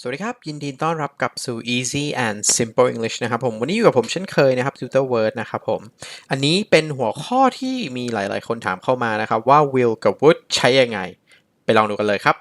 สวัสดีครับ ยินดีต้อนรับกลับสู่ Easy and Simple English นะครับผม วันนี้อยู่กับผมเช่นเคยนะครับ Tutor Word นะครับผม อันนี้เป็นหัวข้อที่มีหลาย ๆ คนถามเข้ามานะครับ ว่า will กับ would ใช้ยังไง ไปลองดูกันเลยครับ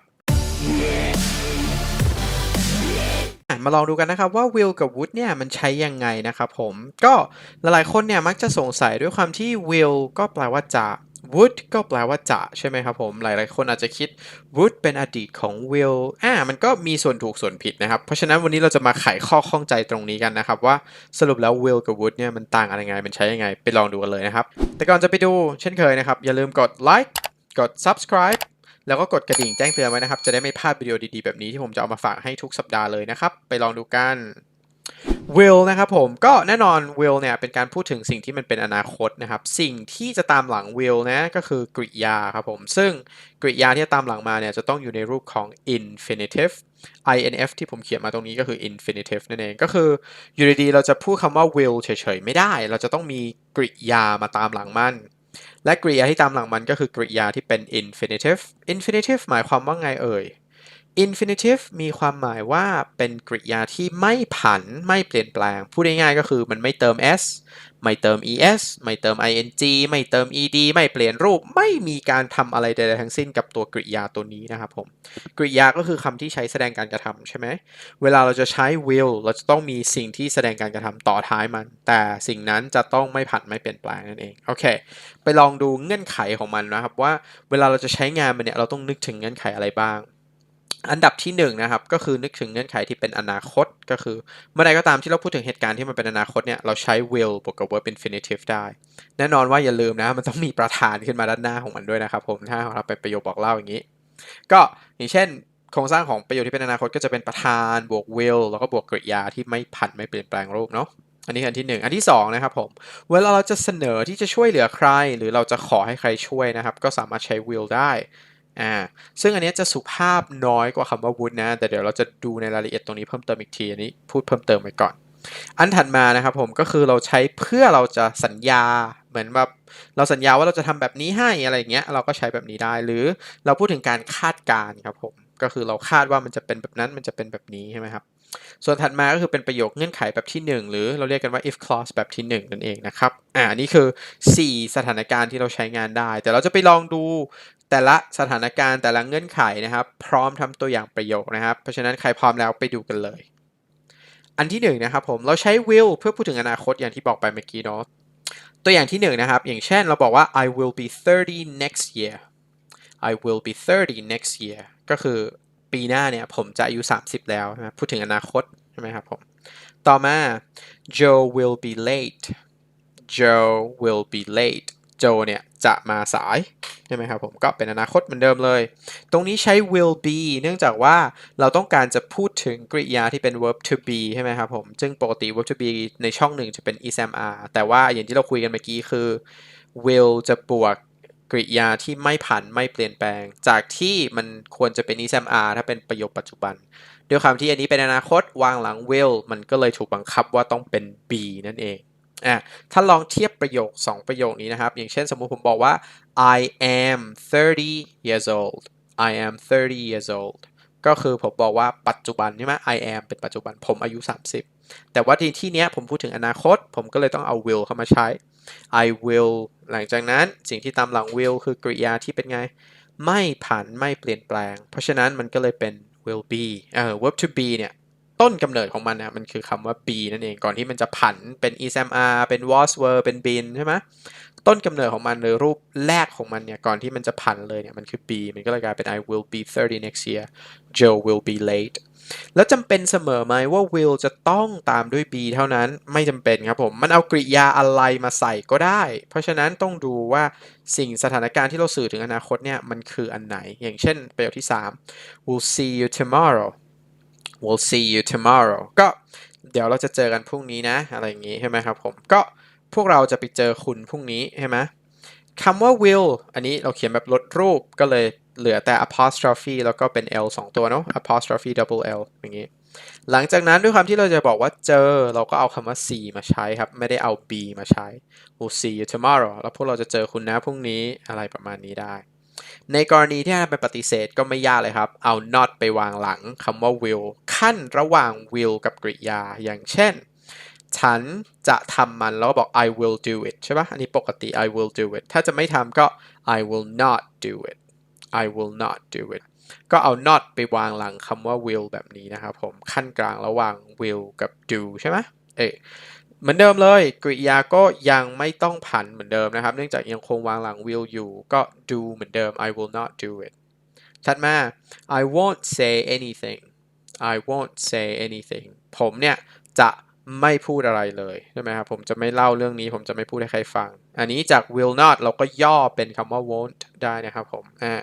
มาลองดูกันนะครับว่า will กับ would เนี่ยมันใช้ยังไงนะครับผม ก็หลาย ๆ คนเนี่ยมักจะสงสัยด้วยความที่ will ก็แปลว่าจะ would ก็แปลว่าจะใช่ไหมครับผม หลายๆ คนอาจจะคิด would เป็นอดีตของ will อ่ามันก็มีส่วนถูกส่วนผิดนะครับ เพราะฉะนั้นวันนี้เราจะมาไขข้อข้องใจตรงนี้กันนะครับว่าสรุปแล้ว will กับ would เนี่ยมันต่างอะไรไง มันใช้ยังไง ไปลองดูกันเลยนะครับ แต่ก่อนจะไปดูเช่นเคยนะครับ อย่าลืมกด like กด subscribe แล้วก็กดกระดิ่งแจ้งเตือนไว้นะครับ จะได้ไม่พลาดวิดีโอดีๆแบบนี้ที่ผมจะเอามาฝากให้ทุกสัปดาห์เลยนะครับ ไปลองดูกัน will นะครับผมก็แน่นอน will เนี่ยเป็นการพูดถึงสิ่งที่มันเป็นอนาคตนะครับ สิ่งที่จะตามหลัง will นะก็คือกริยาครับผม ซึ่งกริยาที่จะตามหลังมาเนี่ยจะต้องอยู่ในรูปของ infinitive inf ที่ผมเขียนมาตรงนี้ก็คือ infinitive นั่นเองก็คืออยู่ดีๆเราจะพูดคำว่า will เฉยๆไม่ได้ เราจะต้องมีกริยามาตามหลังมัน และกริยาที่ตามหลังมันก็คือกริยาที่เป็น infinitive infinitive หมายความว่าไงเอ่ย infinitive มีความหมายว่าเป็นกริยาที่ไม่ผันไม่เปลี่ยนแปลง พูดง่ายๆก็คือมันไม่เติม s ไม่เติม es ไม่เติม ing ไม่เติม ed ไม่เปลี่ยนรูป ไม่มีการทำอะไรใดๆทั้งสิ้นกับตัวกริยาตัวนี้นะครับผม กริยาก็คือคำที่ใช้แสดงการกระทำใช่ไหม เวลาเราจะใช้ will เราจะต้องมีสิ่งที่แสดงการกระทำต่อท้ายมัน แต่สิ่งนั้นจะต้องไม่ผันไม่เปลี่ยนแปลงนั่นเอง โอเค ไปลองดูเงื่อนไขของมันนะครับว่า เวลาเราจะใช้งานมันเนี่ยเราต้องนึกถึงเงื่อนไขอะไรบ้าง อันดับที่1นงนะครับก็คือนึกถึงเงื่อนไขที่เป็นอนาคตก็คือ เมื่อใดก็ตามที่เราพูดถึงเหตุการณ์ที่มันเป็นอนาคตเนี่ยเราใช้ will บวกกับ verb infinitive ได้ แน่นอนว่าอย่าลืมนะมันต้องมีประธานขึ้นมาด้านหน้าของมันด้วยนะครับผมถ้าเราเป็นประโยคบอกเล่าอย่างนี้ ก็อย่างเช่นโครงสร้างของประโยคที่เป็นอนาคตก็จะเป็นประธานบวก will แล้วก็บวกกริยาที่ไม่ผันไม่เปลี่ยนแปลงรูปเนาะอันนี้ออันที่ 1 อันที่2นะครับผม เวลาเราจะเสนอที่จะช่วยเหลือใคร หรือเราจะขอให้ใครช่วยนะครับ ก็สามารถใช้ will ได้ อ่าซึ่งอันนี้จะสุภาพน้อยกว่าคำว่า would นะ แต่เดี๋ยวเราจะดูในรายละเอียดตรงนี้เพิ่มเติมอีกทีอันนี้พูดเพิ่มเติมไว้ก่อน อันถัดมานะครับผมก็คือเราใช้เพื่อเราจะสัญญาเหมือนแบบเราสัญญาว่าเราจะทำแบบนี้ให้อะไรเงี้ยเราก็ใช้แบบนี้ได้หรือเราพูดถึงการคาดการณ์ครับผมก็คือเราคาดว่ามันจะเป็นแบบนั้นมันจะเป็นแบบนี้ใช่ไหมครับส่วนถัดมาก็คือเป็นประโยคเงื่อนไขแบบที่ 1 หรือเราเรียกกันว่า if clause แบบที่ 1 นั่นเองนะครับ อ่านี่คือ 4 สถานการณ์ที่เราใช้งานได้ แต่เราจะไปลองดู แต่ละสถานการณ์แต่ละเงื่อนไขนะครับ พร้อมทำตัวอย่างประโยคนะครับ เพราะฉะนั้นใครพร้อมแล้วไปดูกันเลย อันที่1นนะครับผมเราใช้ will เพื่อพูดถึงอนาคตอย่างที่บอกไปเมื่อกี้เนาะตัวอย่างที่1นะครับ อย่างเช่นเราบอกว่า I will be 30 next year I will be 30 next year ก็คือปีหน้าเนี่ยผมจะอายุ 30 แล้วนะพูดถึงอนาคตใช่ไหมครับผม ต่อมา Joe will be late Joe will be late Joe เนี่ยจะมาสายใช่ไหมครับผมก็เป็นอนาคตเหมือนเดิมเลย ตรงนี้ใช้ will be เนื่องจากว่าเราต้องการจะพูดถึงกริยาที่เป็น verb to be ใช่ไหมครับผมซึ่งปกติ verb to be ในช่องหนึ่งจะเป็น ismr แต่ว่าอย่างที่เราคุยกันเมื่อกี้คือ will จะบวกกริยาที่ไม่ผันไม่เปลี่ยนแปลง จากที่มันควรจะเป็น ismr ถ้าเป็นประโยคปัจจุบันด้วยความที่อันนี้เป็นอนาคตวางหลัง will มันก็เลยถูกบังคับว่าต้องเป็น be นั่นเอง อะถ้าลองเทียบประโยค 2 ประโยคนี้นะครับ อย่างเช่นสมมุติผมบอกว่า I am 30 years old I am 30 years old ก็คือผมบอกว่าปัจจุบันใช่ไหม I am เป็นปัจจุบันผมอายุ 30 แต่ว่าที่ที่เนี้ยผมพูดถึงอนาคต ผมก็เลยต้องเอา will เข้ามาใช้ I will หลังจากนั้นสิ่งที่ตามหลัง will คือกริยาที่เป็นไง ไม่ผันไม่เปลี่ยนแปลง เพราะฉะนั้นมันก็เลยเป็น will be เออ verb to be เนี่ย ต้นกำเนิดของมันนะมันคือคำว่า B นั่นเองก่อนที่มันจะผันเป็น ismr เป็น was w e r เป็น been ใช่ไหมต้นกำเนิดของมันหรือรูปแรกของมันเนี่ยก่อนที่มันจะผันเลยเนี่ยมันคือ B มันก็เลยกลายเป็น I will be 30 next year Joe will be late แล้วจำเป็นเสมอไหมว่า will จะต้องตามด้วย be เท่านั้นไม่จำเป็นครับผม มันเอากริยาอะไรมาใส่ก็ได้ เพราะฉะนั้นต้องดูว่าสิ่งสถานการณ์ที่เราสื่อถึงอนาคตเนี่ยมันคืออันไหน อย่างเช่นประโยคที่ 3 we'll see you tomorrow we'll see you tomorrow ก็เดี๋ยวเราจะเจอกันพรุ่งนี้นะ อะไรอย่างงี้ใช่ไหมครับผม ก็พวกเราจะไปเจอคุณพรุ่งนี้ใช่ไหมคำว่า will อันนี้เราเขียนแบบลดรูปก็เลยเหลือแต่ apostrophe แล้วก็เป็น l 2 ตัวเนาะ apostrophe double l อย่างงี้ หลังจากนั้นด้วยความที่เราจะบอกว่าเจอ เราก็เอาคำว่า see มาใช้ครับ ไม่ได้เอา be มาใช้ we'll see you tomorrow แล้วพวกเราจะเจอคุณนะพรุ่งนี้อะไรประมาณนี้ได้ ในกรณีที่ให้เป็นปฏิเสธก็ไม่ยากเลยครับ เอา not ไปวางหลังคำว่า will ขั้นระหว่าง will กับกริยา อย่างเช่น ฉันจะทำมันแล้วก็บอก I will do it ใช่ปะอันนี้ปกติ I will do it ถ้าจะไม่ทำก็ I will not do it I will not do it ก็เอา not ไปวางหลังคำว่า will แบบนี้นะครับผมขั้นกลางระหว่าง will กับ do ใช่ไหมเอ๊ะ เหมือนเดิมเลย กริยาก็ยังไม่ต้องผันเหมือนเดิมนะครับ เนื่องจากยังคงวางหลัง will อยู่ ก็ do เหมือนเดิม I will not do it ถัดมา I won't say anything I won't say anything ผมเนี่ยจะ ไม่พูดอะไรเลยใช่ไหมครับผมจะไม่เล่าเรื่องนี้ผมจะไม่พูดให้ใครฟัง อันนี้จาก will not เราก็ย่อเป็นคำว่า won't ได้นะครับผมอ่า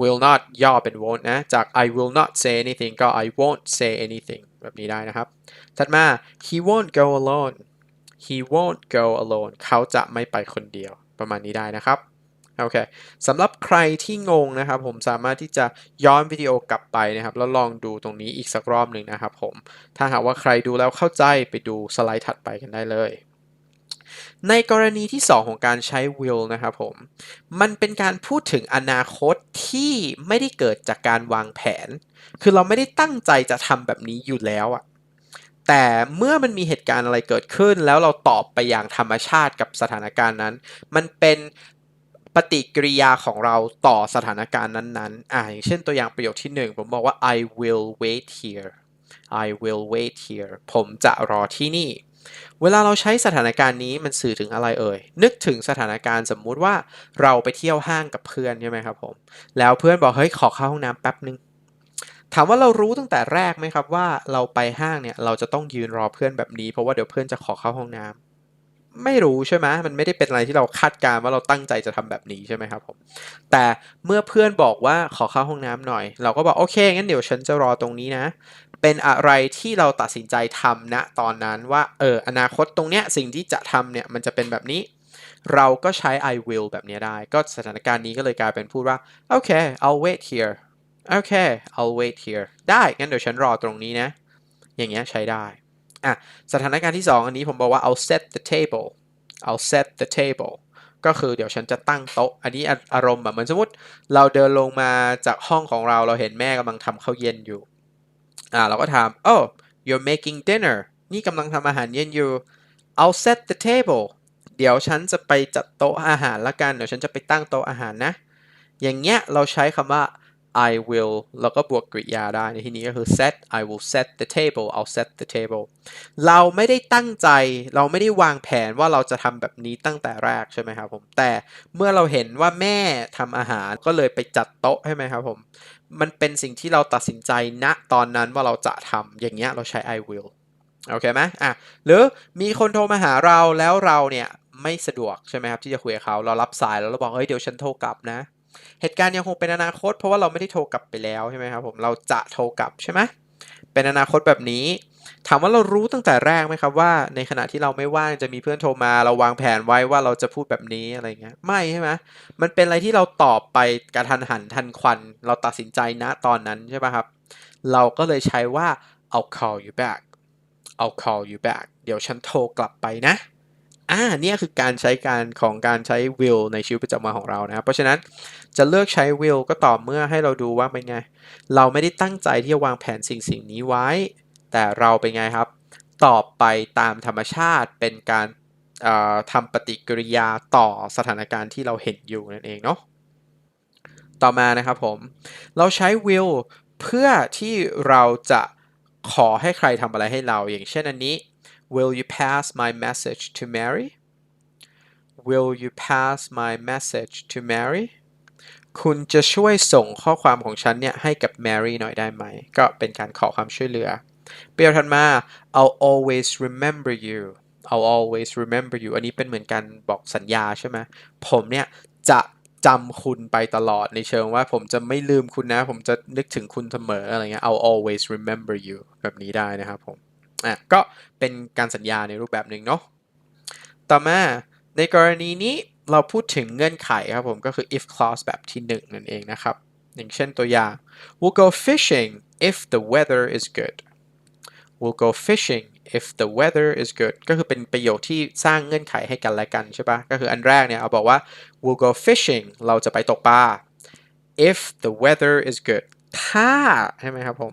will not ย่อเป็น won't นะ จาก I will not say anything ก็ I won't say anything แบบนี้ได้นะครับ ถัดมา he won't go alone he won't go alone เขาจะไม่ไปคนเดียวประมาณนี้ได้นะครับ โอเคสำหรับใครที่งงนะครับ ผมสามารถที่จะย้อนวิดีโอกลับไปนะครับ แล้วลองดูตรงนี้อีกสักรอบหนึ่งนะครับผม ถ้าหากว่าใครดูแล้วเข้าใจไปดูสไลด์ถัดไปกันได้เลยในกรณีที่ 2 ของการใช้ will นะครับผม มันเป็นการพูดถึงอนาคตที่ไม่ได้เกิดจากการวางแผน คือเราไม่ได้ตั้งใจจะทำแบบนี้อยู่แล้วอะแต่เมื่อมันมีเหตุการณ์อะไรเกิดขึ้น แล้วเราตอบไปอย่างธรรมชาติกับสถานการณ์นั้น มันเป็น ปฏิกิริยาของเราต่อสถานการณ์นั้นๆ อ่าอย่างเช่นตัวอย่างประโยคที่หนึ่งผมบอกว่า I will wait here I will wait here ผมจะรอที่นี่ เวลาเราใช้สถานการณ์นี้มันสื่อถึงอะไรเอ่ย นึกถึงสถานการณ์สมมุติว่าเราไปเที่ยวห้างกับเพื่อนใช่ไหมครับผม แล้วเพื่อนบอกเฮ้ยขอเข้าห้องน้ำแป๊บนึง ถามว่าเรารู้ตั้งแต่แรกไหมครับว่าเราไปห้างเนี่ยเราจะต้องยืนรอเพื่อนแบบนี้ เพราะว่าเดี๋ยวเพื่อนจะขอเข้าห้องน้ำ ไม่รู้ใช่ไหมมันไม่ได้เป็นอะไรที่เราคาดการณ์ว่าเราตั้งใจจะทำแบบนี้ใช่ไหมครับผมแต่เมื่อเพื่อนบอกว่าขอเข้าห้องน้ำหน่อย เราก็บอกโอเคงั้นเดี๋ยวฉันจะรอตรงนี้นะ เป็นอะไรที่เราตัดสินใจทำณตอนนั้นว่าเอออนาคตตรงเนี้ยสิ่งที่จะทำเนี่ยมันจะเป็นแบบนี้ เราก็ใช้ I will แบบนี้ได้ ก็สถานการณ์นี้ก็เลยกลายเป็นพูดว่าโอเค I'll wait here โอเค I'll wait here ได้ งั้นเดี๋ยวฉันรอตรงนี้นะ อย่างเงี้ยใช้ได้ อะสถานการณ์ที่ 2 อันนี้ผมบอกว่า I'll set the table I'll set the table ก็คือเดี๋ยวฉันจะตั้งโต๊ะ อันนี้อารมณ์แบบเหมือนสมมติ เราเดินลงมาจากห้องของเราเราเห็นแม่กำลังทำข้าวเย็นอยู่อ่าเราก็ถาม oh you're making dinner นี่กำลังทำอาหารเย็นอยู่ I'll set the table เดี๋ยวฉันจะไปจัดโต๊ะอาหารละกัน เดี๋ยวฉันจะไปตั้งโต๊ะอาหารนะ อย่างเงี้ยเราใช้คำว่า I will แล้วก็บวกกริยาได้ในที่นี้ก็คือ set I will set the table I'll set the table เราไม่ได้ตั้งใจ เราไม่ได้วางแผนว่าเราจะทำแบบนี้ตั้งแต่แรกใช่ไหมครับผม แต่เมื่อเราเห็นว่าแม่ทำอาหารก็เลยไปจัดโต๊ะใช่ไหมครับผม มันเป็นสิ่งที่เราตัดสินใจณตอนนั้นว่าเราจะทำอย่างเงี้ยเราใช้ I will โอเคไหมอะหรือมีคนโทรมาหาเราแล้วเราเนี่ยไม่สะดวกใช่ไหมครับที่จะคุยกับเขาเรารับสายแล้วเราบอกเฮ้ยเดี๋ยวฉันโทรกลับนะ เหตุการณ์ยังคงเป็นอนาคต เพราะว่าเราไม่ได้โทรกลับไปแล้วใช่ไหมครับผมเราจะโทรกลับใช่ไหมเป็นอนาคตแบบนี้ ถามว่าเรารู้ตั้งแต่แรกไหมครับว่า ในขณะที่เราไม่ว่างจะมีเพื่อนโทรมาเราวางแผนไว้ว่าเราจะพูดแบบนี้อะไรเงี้ยไม่ใช่ไหมมันเป็นอะไรที่เราตอบไปกระทันหันทันควัน เราตัดสินใจณตอนนั้นใช่ป่ะครับ เราก็เลยใช้ว่า I'll call you back I'll call you back เดี๋ยวฉันโทรกลับไปนะ อ่าเนี่ยคือการใช้การของการใช้ will ในชีวิตประจำวันของเรานะครับ เพราะฉะนั้นจะเลือกใช้ will ก็ต่อเมื่อให้เราดูว่าเป็นไง เราไม่ได้ตั้งใจที่จะวางแผนสิ่งสิ่งนี้ไว้ แต่เราเป็นไงครับ ตอบไปตามธรรมชาติเป็นการทำปฏิกิริยาต่อสถานการณ์ที่เราเห็นอยู่นั่นเองเนาะต่อมานะครับผม เราใช้ will เพื่อที่เราจะขอให้ใครทำอะไรให้เราอย่างเช่นอันนี้ Will you pass my message to Mary Will you pass my message to Mary คุณจะช่วยส่งข้อความของฉันเนี่ยให้กับ Mary หน่อยได้ไหม ก็เป็นการขอความช่วยเหลือ เปรียบถัดมา I'll always remember you I'll always remember you อันนี้เป็นเหมือนการบอกสัญญาใช่ไหม ผมเนี่ยจะจำคุณไปตลอดในเชิงว่าผมจะไม่ลืมคุณนะ ผมจะนึกถึงคุณเสมออะไรเงี้ย I'll always remember you แบบนี้ได้นะครับผม อะก็เป็นการสัญญาในรูปแบบหนึ่งเนาะต่อมาในกรณีนี้เราพูดถึงเงื่อนไขครับผม ก็คือ if clause แบบที่ 1 นั่นเองนะครับ อย่างเช่นตัวอย่าง we'll go fishing if the weather is good we'll go fishing if the weather is good ก็คือเป็นประโยคที่สร้างเงื่อนไขให้กันและกันใช่ปะก็คืออันแรกเนี่ย เอาบอกว่า we'll go fishing เราจะไปตกปลา if the weather is good ถ้า ใช่ไหมครับผม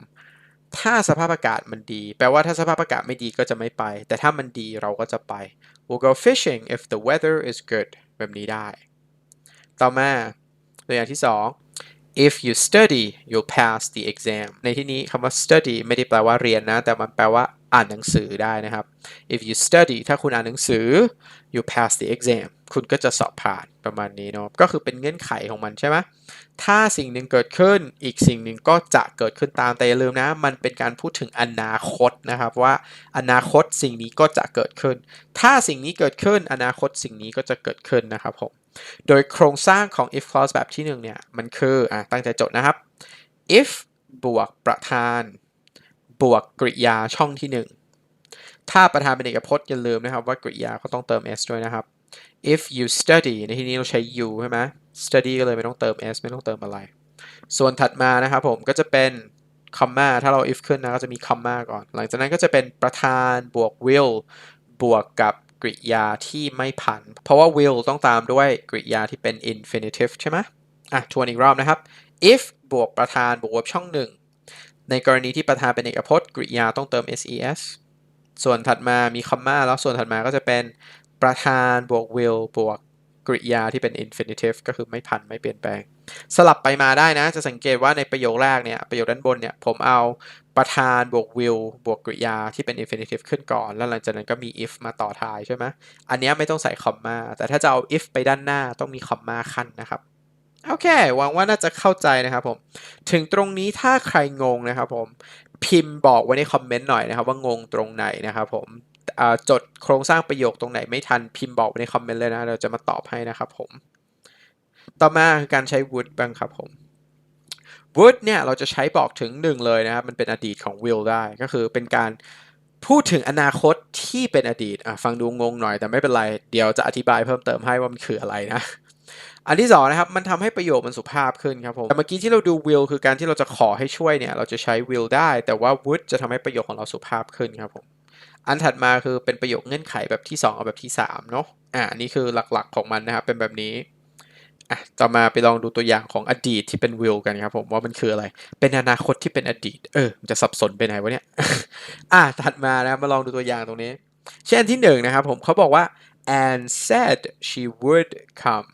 ถ้าสภาพอากาศมันดี แปลว่าถ้าสภาพอากาศไม่ดีก็จะไม่ไป แต่ถ้ามันดีเราก็จะไป we'll go fishing if the weather is good แบบนี้ได้ ต่อมาตัวอย่างที่สอง if you study you'll pass the exam ในที่นี้คำว่า study ไม่ได้แปลว่าเรียนนะ แต่มันแปลว่า อ่านหนังสือได้นะครับ if you study ถ้าคุณอ่านหนังสือ you pass the exam คุณก็จะสอบผ่านประมาณนี้เนาะก็คือเป็นเงื่อนไขของมันใช่ไหมถ้าสิ่งหนึ่งเกิดขึ้นอีกสิ่งหนึ่งก็จะเกิดขึ้นตามแต่อย่าลืมนะ มันเป็นการพูดถึงอนาคตนะครับว่าอนาคตสิ่งนี้ก็จะเกิดขึ้น ถ้าสิ่งนี้เกิดขึ้น อนาคตสิ่งนี้ก็จะเกิดขึ้นนะครับผมโดยโครงสร้างของ if clause แบบที่หนึ่งเนี่ยมันคืออะตั้งใจจดนะครับ if บวกประธาน บวกกริยาช่องที่หนึ่งถ้าประธานเป็นเอกพจน์อย่าลืมนะครับว่ากริยาก็ต้องเติม s ด้วยนะครับ if you study ในที่นี้เราใช้ you ใช่ไหม study ก็เลยไม่ต้องเติม s ไม่ต้องเติมอะไร ส่วนถัดมานะครับผมก็จะเป็น comma ถ้าเรา if ขึ้นนะก็จะมี comma ก่อน หลังจากนั้นก็จะเป็นประธานบวก will บวกกับกริยาที่ไม่ผัน เพราะว่า will ต้องตามด้วยกริยาที่เป็น infinitive ใช่ไหมอะทวนอีกรอบนะครับ if บวกประธานบวกช่องหนึ่ง ในกรณีที่ประธานเป็นเอกพจน์กริยาต้องเติม ses ส่วนถัดมามี comma แล้วส่วนถัดมาก็จะเป็นประธานบวก will บวกกริยาที่เป็น infinitive ก็คือไม่ผันไม่เปลี่ยนแปลง สลับไปมาได้นะ จะสังเกตว่าในประโยคแรกเนี่ย ประโยคด้านบนเนี่ย ผมเอาประธานบวก will บวกกริยาที่เป็น infinitive ขึ้นก่อน แล้วหลังจากนั้นก็มี if มาต่อท้ายใช่ไหมอันนี้ไม่ต้องใส่ comma แต่ถ้าจะเอา if ไปด้านหน้าต้องมี comma ขั้นนะครับ โอเค หวังว่าน่าจะเข้าใจนะครับผม ถึงตรงนี้ถ้าใครงงนะครับผม พิมพ์บอกไว้ในคอมเมนต์หน่อยนะครับ ว่างงตรงไหนนะครับผมจดโครงสร้างประโยคตรงไหนไม่ทันพิมพ์บอกไว้ในคอมเมนต์เลยนะ เราจะมาตอบให้นะครับผม ต่อมาคือการใช้ would บ้างครับผม would เนี่ย เราจะใช้บอกถึงหนึ่งเลยนะครับ มันเป็นอดีตของ will ได้ ก็คือเป็นการพูดถึงอนาคตที่เป็นอดีต ฟังดูงงหน่อยแต่ไม่เป็นไร เดี๋ยวจะอธิบายเพิ่มเติมให้ว่ามันคืออะไรนะ อันที่สองนะครับมันทำให้ประโยคมันสุภาพขึ้นครับผมแต่เมื่อกี้ที่เราดู will คือการที่เราจะขอให้ช่วยเนี่ย เราจะใช้ will ได้ แต่ว่า would จะทำให้ประโยคของเราสุภาพขึ้นครับผมอันถัดมาคือเป็นประโยคเงื่อนไขแบบที่2กับแบบที่ 3 เนาะอ่านี่คือหลักๆของมันนะครับ เป็นแบบนี้อะต่อมาไปลองดูตัวอย่างของอดีตที่เป็น will กันครับผมว่ามันคืออะไร เป็นอนาคตที่เป็นอดีต เออมันจะสับสนไปไหนวะเนี่ยอะถัดมานะมาลองดูตัวอย่างตรงนี้ เช่นที่หนึ่งนะครับผมเขาบอกว่า Anne said she would come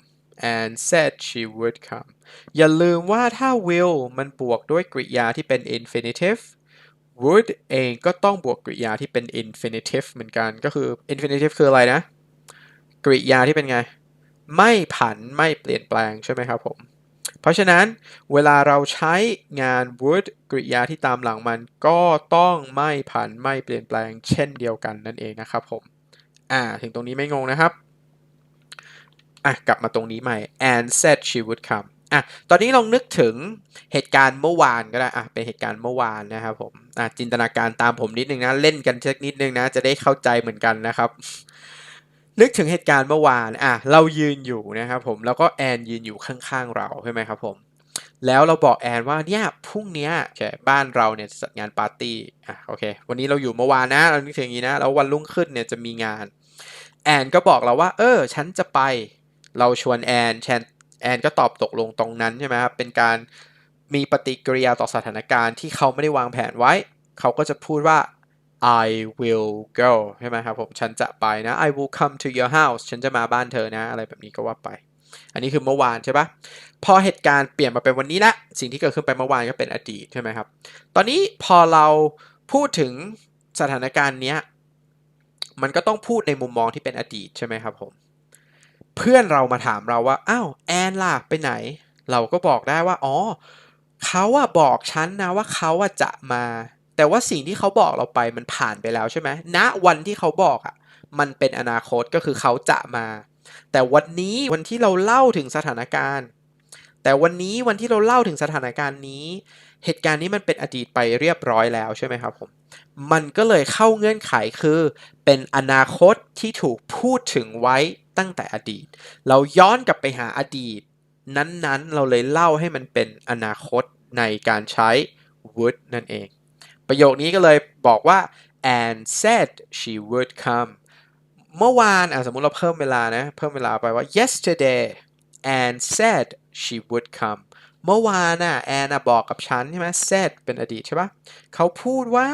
and said she would come อย่าลืมว่าถ้า will มันบวกด้วยกริยาที่เป็น infinitive would เองก็ต้องบวกกริยาที่เป็น infinitive เหมือนกันก็คือ infinitive คืออะไรนะ กริยาที่เป็นไง ไม่ผันไม่เปลี่ยนแปลงใช่ไหมครับผม เพราะฉะนั้นเวลาเราใช้งาน would กริยาที่ตามหลังมันก็ต้องไม่ผันไม่เปลี่ยนแปลง เช่นเดียวกันนั่นเองนะครับผม อ่า ถึงตรงนี้ไม่งงนะครับ อะกลับมาตรงนี้ใหม่ Anne said she would come อะตอนนี้ลองนึกถึงเหตุการณ์เมื่อวานก็ได้อะเป็นเหตุการณ์เมื่อวานนะครับผมอะจินตนาการตามผมนิดนึงนะเล่นกันเช็คนิดนึงนะจะได้เข้าใจเหมือนกันนะครับ นึกถึงเหตุการณ์เมื่อวานอะเรายืนอยู่นะครับผมแล้วก็แอนยืนอยู่ข้างๆเราใช่ไหมครับผมแล้วเราบอกแอนว่าเนี่ยพรุ่งนี้แค่บ้านเราเนี่ยจัดงานปาร์ตี้อะโอเค วันนี้เราอยู่เมื่อวานนะเรานึกถึงอย่างนี้นะแล้ววันรุ่งขึ้นเนี่ยจะมีงาน แอนก็บอกเราว่า เออ ฉันจะไป เราชวนแอนแชนแอนก็ตอบตกลงตรงนั้นใช่ไหมครับเป็นการมีปฏิกิริยาต่อสถานการณ์ที่เขาไม่ได้วางแผนไว้ เขาก็จะพูดว่า I will go ใช่ไหมครับผม ฉันจะไปนะ I will come to your house ฉันจะมาบ้านเธอนะ อะไรแบบนี้ก็ว่าไป อันนี้คือเมื่อวานใช่ปะพอเหตุการณ์เปลี่ยนมาเป็นวันนี้ละสิ่งที่เกิดขึ้นไปเมื่อวานก็เป็นอดีตใช่ไหมครับ ตอนนี้พอเราพูดถึงสถานการณ์เนี้ย มันก็ต้องพูดในมุมมองที่เป็นอดีตใช่ไหมครับผม เพื่อนเรามาถามเราว่าอ้าวแอนล่ะไปไหน เราก็บอกได้ว่าอ๋อเขาอะบอกฉันนะว่าเขาอะจะมา แต่ว่าสิ่งที่เขาบอกเราไปมันผ่านไปแล้วใช่ไหมณวันที่เขาบอกอะมันเป็นอนาคตก็คือเขาจะมา แต่วันนี้วันที่เราเล่าถึงสถานการณ์ แต่วันนี้วันที่เราเล่าถึงสถานการณ์นี้ เหตุการณ์นี้มันเป็นอดีตไปเรียบร้อยแล้วใช่ไหมครับผมมันก็เลยเข้าเงื่อนไขคือ เป็นอนาคตที่ถูกพูดถึงไว้ ตั้งแต่อดีต เราย้อนกลับไปหาอดีต นั้นๆ เราเลยเล่าให้มันเป็นอนาคตในการใช้ would นั่นเอง ประโยคนี้ก็เลยบอกว่า and said she would come เมื่อวานอะสมมุติเราเพิ่มเวลานะ เพิ่มเวลาไปว่า yesterday and said she would come เมื่อวานน่ะแอนบอกกับฉันใช่ไหม said เป็นอดีตใช่ปะเขาพูดว่า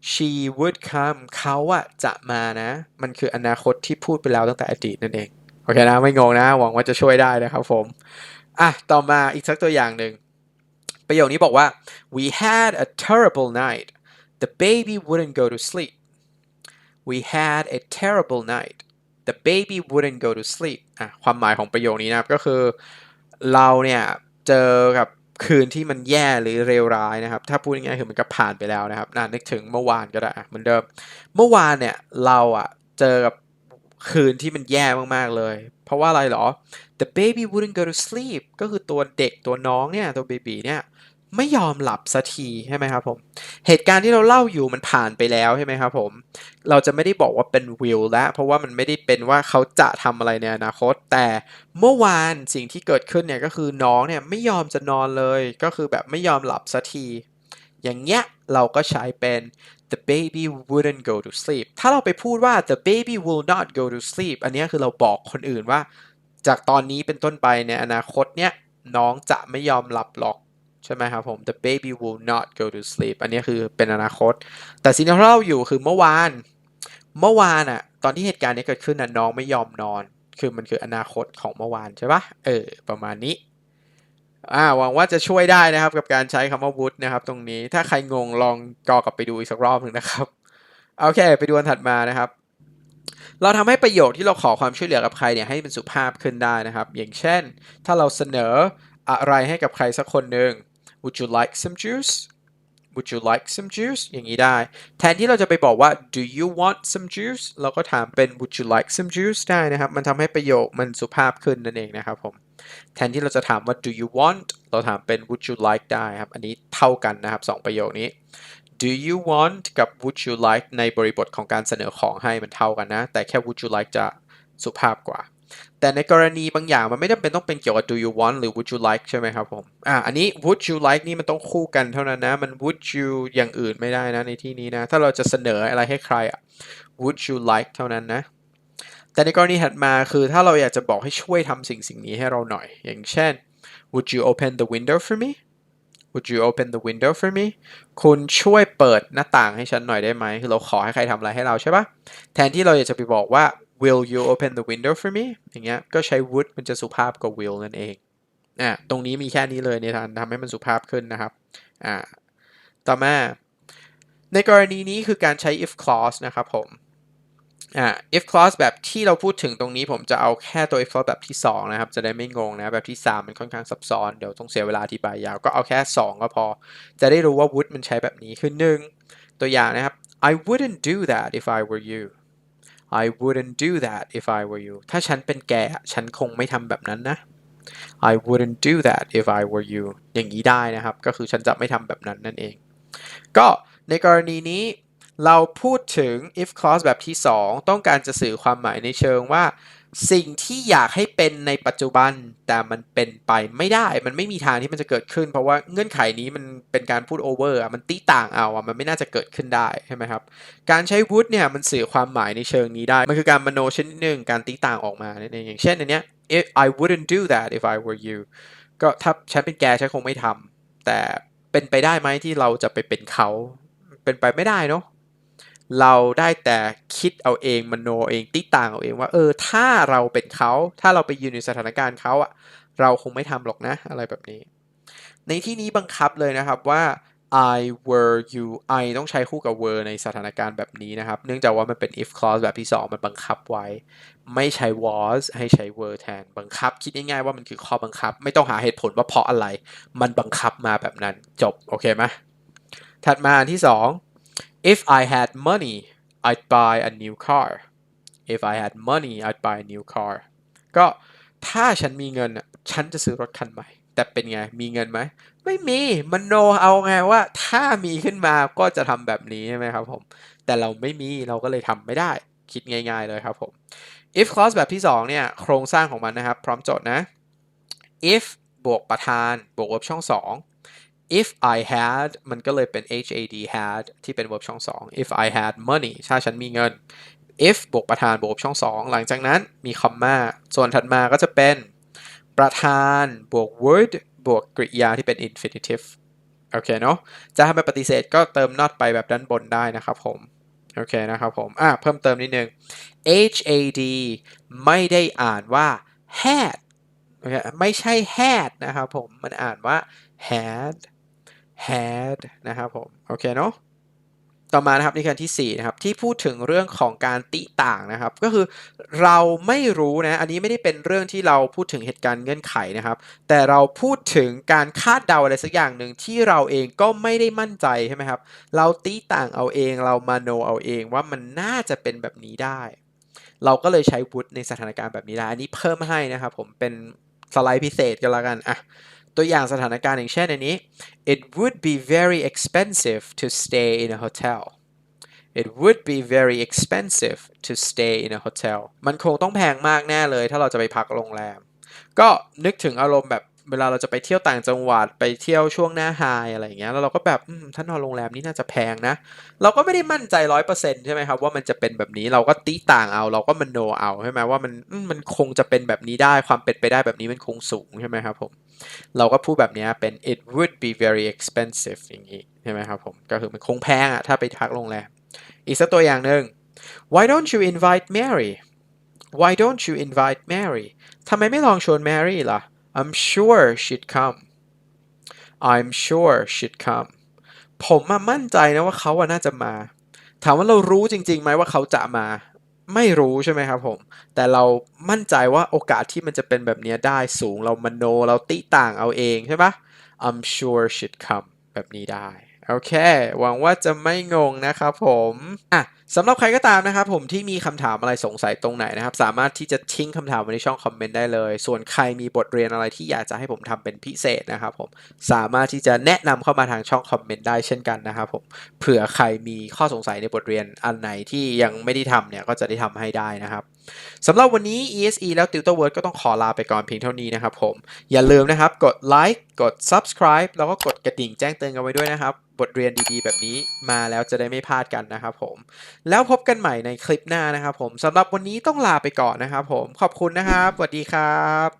she would come เขาอะจะมานะ มันคืออนาคตที่พูดไปแล้วตั้งแต่อดีตนั่นเอง โอเคนะ ไม่งงนะ หวังว่าจะช่วยได้นะครับผม อะ ต่อมาอีกสักตัวอย่างหนึ่ง ประโยคนี้บอกว่า we had a terrible night the baby wouldn't go to sleep we had a terrible night the baby wouldn't go to sleep อะ ความหมายของประโยคนี้นะครับ ก็คือ เราเนี่ย เจอกับ คืนที่มันแย่หรือเลวร้ายนะครับ ถ้าพูดง่ายๆคือมันก็ผ่านไปแล้วนะครับน่านึกถึงเมื่อวานก็ได้เหมือนเดิม เมื่อวานเนี่ยเราอะเจอกับคืนที่มันแย่มากๆเลย เพราะว่าอะไรหรอ the baby wouldn't go to sleep ก็คือตัวเด็กตัวน้องเนี่ยตัวเบบีเนี่ย ไม่ยอมหลับสักทีใช่ไหมครับผม เหตุการณ์ที่เราเล่าอยู่มันผ่านไปแล้วใช่ไหมครับผม เราจะไม่ได้บอกว่าเป็น will แล้ว เพราะว่ามันไม่ได้เป็นว่าเขาจะทำอะไรในอนาคต แต่เมื่อวานสิ่งที่เกิดขึ้นเนี่ยก็คือน้องเนี่ยไม่ยอมจะนอนเลย ก็คือแบบไม่ยอมหลับสักที อย่างเงี้ยเราก็ใช้เป็น the baby wouldn't go to sleep ถ้าเราไปพูดว่า the baby will not go to sleep อันนี้คือเราบอกคนอื่นว่า จากตอนนี้เป็นต้นไปในอนาคตเนี่ยน้องจะไม่ยอมหลับหรอก ใช่ไหมครับผม the baby will not go to sleep อันนี้คือเป็นอนาคต แต่สิ่งที่เราเล่าอยู่คือเมื่อวาน เมื่อวานอะตอนที่เหตุการณ์นี้เกิดขึ้นน่ะน้องไม่ยอมนอน คือมันคืออนาคตของเมื่อวานใช่ปะเออ ประมาณนี้อ่าหวังว่าจะช่วยได้นะครับ กับการใช้คำว่า would นะครับ ตรงนี้ถ้าใครงงลองกอกลับไปดูอีกสักรอบหนึ่งนะครับ โอเค ไปดูอันถัดมานะครับเราทำให้ประโยคที่เราขอความช่วยเหลือกับใครเนี่ยให้เป็นสุภาพขึ้นได้นะครับ อย่างเช่น ถ้าเราเสนออะไรให้กับใครสักคนหนึ่ง would you like some juice would you like some juice อย่างนี้ได้ แทนที่เราจะไปบอกว่า do you want some juice เราก็ถามเป็น would you like some juice ได้นะครับ มันทำให้ประโยคมันสุภาพขึ้นนั่นเองนะครับผม แทนที่เราจะถามว่า do you want เราถามเป็น would you like ได้ครับ อันนี้เท่ากันนะครับสองประโยคนี้ do you want กับ would you like ในบริบทของการเสนอของให้มันเท่ากันนะ แต่แค่ would you like จะสุภาพกว่า แต่ในกรณีบางอย่างมันไม่จำเป็นต้องเป็นเกี่ยวกับ do you want หรือ would you like ใช่ไหมครับผมอ่าอันนี้ would you like นี่มันต้องคู่กันเท่านั้นนะ มัน would you อย่างอื่นไม่ได้นะในที่นี้นะ ถ้าเราจะเสนออะไรให้ใครอะ would you like เท่านั้นนะ แต่ในกรณีถัดมาคือถ้าเราอยากจะบอกให้ช่วยทำสิ่งสิ่งนี้ให้เราหน่อย อย่างเช่น would you open the window for me would you open the window for me คุณช่วยเปิดหน้าต่างให้ฉันหน่อยได้ไหม คือเราขอให้ใครทำอะไรให้เราใช่ปะแทนที่เราอยากจะไปบอกว่า will you open the window for me อย่างเงี้ยก็ใช้ would มันจะสุภาพกว่า will นั่นเองอะตรงนี้มีแค่นี้เลยในทางทำให้มันสุภาพขึ้นนะครับอ่าต่อมา ในกรณีนี้คือการใช้ if clause นะครับผมอ่า if clause แบบที่เราพูดถึงตรงนี้ผมจะเอาแค่ตัว if clause แบบที่ 2 นะครับ จะได้ไม่งงนะ แบบที่ 3 มันค่อนข้างซับซ้อน เดี๋ยวต้องเสียเวลาอธิบายยาว ก็เอาแค่ 2 ก็พอ จะได้รู้ว่า would มันใช้แบบนี้คือ1ตัวอย่างนะครับ I wouldn't do that if I were you I wouldn't do that if I were you ถ้าฉันเป็นแก ฉันคงไม่ทำแบบนั้นนะ I wouldn't do that if I were you อย่างนี้ได้นะครับ ก็คือฉันจะไม่ทำแบบนั้นนั่นเอง ก็ในกรณีนี้เราพูดถึง if clause แบบที่ 2 ต้องการจะสื่อความหมายในเชิงว่า สิ่งที่อยากให้เป็นในปัจจุบันแต่มันเป็นไปไม่ได้ มันไม่มีทางที่มันจะเกิดขึ้น เพราะว่าเงื่อนไขนี้มันเป็นการพูด over อะมันตีต่างเอาอะมันไม่น่าจะเกิดขึ้นได้ใช่ไหมครับ การใช้ would เนี่ยมันสื่อความหมายในเชิงนี้ได้ มันคือการมโนชนิดหนึ่งการตีต่างออกมานั่นเองอย่างเช่นอันเนี้ย if I wouldn't do that if I were you ก็ถ้าฉันเป็นแกฉันคงไม่ทำแต่เป็นไปได้ไหมที่เราจะไปเป็นเขาเป็นไปไม่ได้เนาะ เราได้แต่คิดเอาเองมโนเองติต่างเอาเองว่า เออถ้าเราเป็นเขาถ้าเราไปยืนในสถานการณ์เขาอะเราคงไม่ทำหรอกนะ อะไรแบบนี้ ในที่นี้บังคับเลยนะครับว่า I were you I ต้องใช้คู่กับ were ในสถานการณ์แบบนี้นะครับ เนื่องจากว่ามันเป็น if clause แบบที่ 2 มันบังคับไว้ ไม่ใช้ was ให้ใช้ were แทน บังคับคิดง่ายๆว่ามันคือข้อบังคับ ไม่ต้องหาเหตุผลว่าเพราะอะไร มันบังคับมาแบบนั้นจบ โอเคไหมถัดมาอันที่ 2 if I had money I'd buy a new car if I had money I'd buy a new car ก็ถ้าฉันมีเงิน ฉันจะซื้อรถคันใหม่ แต่เป็นไง มีเงินไหม ไม่มี มันโนเอาไงว่า ถ้ามีขึ้นมาก็จะทำแบบนี้ใช่ไหมครับผม แต่เราไม่มี เราก็เลยทำไม่ได้ คิดง่ายๆเลยครับผม if clause แบบที่ 2 เนี่ย โครงสร้างของมันนะครับ พร้อมโจทย์นะ if บวกประธาน บวก verb ช่อง2 if I had มันก็เลยเป็น had had ที่เป็น verb ช่อง 2 if I had money ถ้าฉันมีเงิน if บวกประธานบวก verb ช่อง 2 หลังจากนั้นมีคอมมาส่วนถัดมาก็จะเป็น ประธานบวก would บบวกกริยาที่เป็น infinitive โอเคเนาะจะทำเป็นปฏิเสธก็เติม not ไปแบบด้านบนได้นะครับผมโอเคนะครับผม อะ เพิ่มเติมนิดนึง had ไม่ได้อ่านว่า had โอเคไม่ใช่ had นะครับผม มันอ่านว่า had had นะครับผม โอเคเนาะต่อมานะครับในี่คืออันที่4นะครับที่พูดถึงเรื่องของการติต่างนะครับ ก็คือเราไม่รู้นะอันนี้ไม่ได้เป็นเรื่องที่เราพูดถึงเหตุการณ์เงื่อนไขนะครับ แต่เราพูดถึงการคาดเดาอะไรสักอย่างหนึ่งที่เราเองก็ไม่ได้มั่นใจใช่ไหมครับเราตีต่างเอาเองเรามาโนเอาเองว่ามันน่าจะเป็นแบบนี้ได้ เราก็เลยใช้ would ในสถานการณ์แบบนี้ได้อันนี้เพิ่มให้นะครับ ผมเป็นสไลด์พิเศษกันแล้วกันอะ ตัวอย่างสถานการณ์อย่างเช่นอันนี้ it would be very expensive to stay in a hotel it would be very expensive to stay in a hotel มันคงต้องแพงมากแน่เลยถ้าเราจะไปพักโรงแรม ก็นึกถึงอารมณ์แบบ เวลาเราจะไปเที่ยวต่างจังหวัดไปเที่ยวช่วงหน้าไฮอะไรอย่างเงี้ยแล้วเราก็แบบอืมถ้านอนโรงแรมนี้น่าจะแพงนะ เราก็ไม่ได้มั่นใจร้อยเปอร์เซ็นต์ใช่ไหมครับว่ามันจะเป็นแบบนี้เราก็ตีต่างเอา เราก็มันโนเอาใช่ไหมว่ามันมันคงจะเป็นแบบนี้ได้ความเป็นไปได้แบบนี้มันคงสูงใช่ไหมครับผมเราก็พูดแบบนี้เป็น it would be very expensive อย่างนี้ใช่ไหมครับผมก็คือมันคงแพงอะถ้าไปพักโรงแรมอีกสักตัวอย่างหนึ่ง why don't you invite Mary why don't you invite Mary ทำไมไม่ลองชวน Mary ล่ะ I'm sure she'd come I'm sure she'd come ผมมามั่นใจนะว่าเขาน่าจะมา ถามว่าเรารู้จริงๆไหมว่าเขาจะมา ไม่รู้ใช่ไหมครับผม แต่เรามั่นใจว่าโอกาสที่มันจะเป็นแบบนี้ได้สูงเรามโนเราติต่างเอาเองใช่ปะ I'm sure she'd come แบบนี้ได้ โอเค หวังว่าจะไม่งงนะครับผมอะสำหรับใครก็ตามนะครับผมที่มีคำถามอะไรสงสัยตรงไหนนะครับ สามารถที่จะทิ้งคำถามไว้ในช่องคอมเมนต์ได้เลย ส่วนใครมีบทเรียนอะไรที่อยากจะให้ผมทำเป็นพิเศษนะครับผมสามารถที่จะแนะนำเข้ามาทางช่องคอมเมนต์ได้เช่นกันนะครับผมเผื่อใครมีข้อสงสัยในบทเรียนอันไหนที่ยังไม่ได้ทำเนี่ยก็จะได้ทำให้ได้นะครับ สำหรับวันนี้ ESE แล้ว Tutor Word ก็ต้องขอลาไปก่อนเพียงเท่านี้นะครับผม อย่าลืมนะครับ กดไลค์กด subscribe แล้วก็กดกระดิ่งแจ้งเตือนกันไว้ด้วยนะครับ บทเรียนดีๆ แบบนี้มาแล้วจะได้ไม่พลาดกันนะครับผม แล้วพบกันใหม่ในคลิปหน้านะครับผมสำหรับวันนี้ต้องลาไปก่อนนะครับผมขอบคุณนะครับสวัสดีครับ